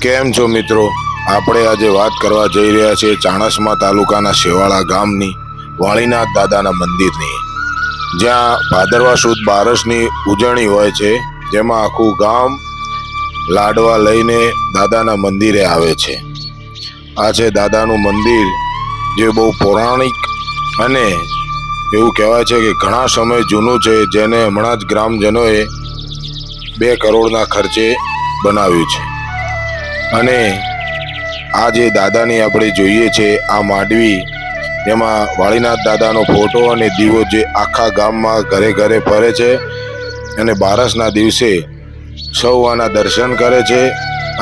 કેમ છો મિત્રો? આપણે આજે વાત કરવા જઈ રહ્યા છીએ ચાણસમા તાલુકાના શેવાળા ગામની, વાળીનાથ દાદાના મંદિરની. જ્યાં ભાદરવા સુદ બારસની ઉજવણી હોય છે, જેમાં આખું ગામ લાડવા લઈને દાદાના મંદિરે આવે છે. આ છે દાદાનું મંદિર, જે બહુ પૌરાણિક અને એવું કહેવાય છે કે ઘણા સમય જૂનું છે, જેને હમણાં જ ગ્રામજનોએ બે કરોડના ખર્ચે બનાવ્યું છે. અને આ જે દાદાની આપણે જોઈએ છે, આ માંડવી, એમાં વાળીનાથ દાદાનો ફોટો અને દીવો જે આખા ગામમાં ઘરે ઘરે ફરે છે અને બારસના દિવસે સૌ આના દર્શન કરે છે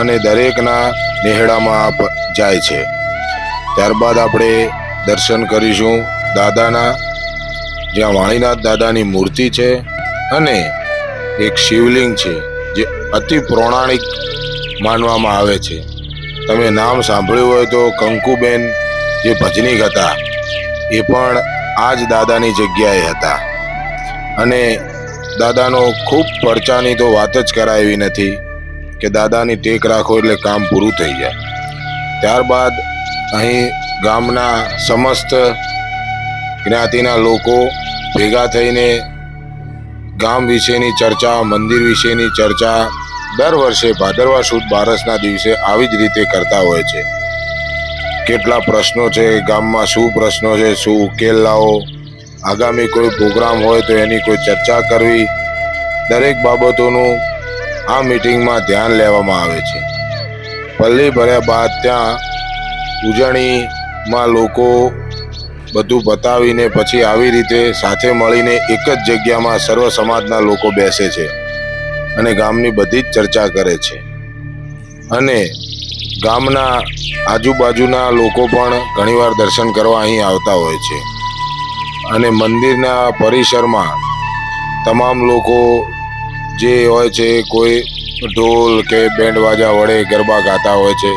અને દરેકના નેહડામાં જાય છે. ત્યારબાદ આપણે દર્શન કરીશું દાદાના, જ્યાં વાણીનાથ દાદાની મૂર્તિ છે અને એક શિવલિંગ છે, જે અતિ પૌરાણિક માનવામાં આવે છે. તમે નામ સાંભળ્યું હોય તો કંકુબેન જે ભજનીક હતા, એ પણ આ જ દાદાની જગ્યાએ હતા. અને દાદાનો ખૂબ પરચાની તો વાત જ કરાવી નથી કે દાદાની ટેક રાખો એટલે કામ પૂરું થઈ જાય. ત્યારબાદ અહીં ગામના સમસ્ત જ્ઞાતિના લોકો ભેગા થઈને ગામ વિશેની ચર્ચા, મંદિર વિશેની ચર્ચા દર વર્ષે ભાદરવા સુદ બારસના દિવસે આવી જ રીતે કરતા હોય છે. કેટલા પ્રશ્નો છે, ગામમાં શું પ્રશ્નો છે, શું ઉકેલ લાવો? આગામી કોઈ પ્રોગ્રામ હોય તો એની કોઈ ચર્ચા કરવી. દરેક બાબતોનું આ મિટિંગમાં ધ્યાન લેવામાં આવે છે. પલ્લી ભર્યા બાદ ત્યાં ઉજવણીમાં લોકો બધું બતાવીને પછી આવી રીતે સાથે મળીને એક જ જગ્યામાં સર્વ સમાજના લોકો બેસે છે. અને ગામની બધી જ ચર્ચા કરે છે. અને ગામના આજુબાજુના લોકો પણ ઘણીવાર દર્શન કરવા અહીં આવતા હોય છે. અને મંદિરના પરિસરમાં તમામ લોકો જે હોય છે, કોઈ ઢોલ કે બેન્ડ વાજા વડે ગરબા ગાતા હોય છે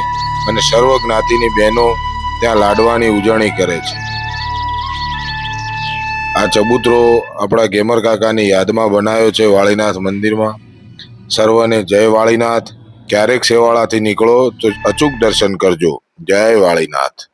અને સર્વ જ્ઞાતિની બહેનો ત્યાં લાડવાની ઉજવણી કરે છે. આ ચબૂતરો આપણા ગેમર કાકાની યાદમાં બનાવ્યો છે વાળીનાથ મંદિરમાં. સર્વને જય વાળીનાથ. ક્યારેક સેવાળાથી નીકળો તો અચૂક દર્શન કરજો. જય વાળીનાથ.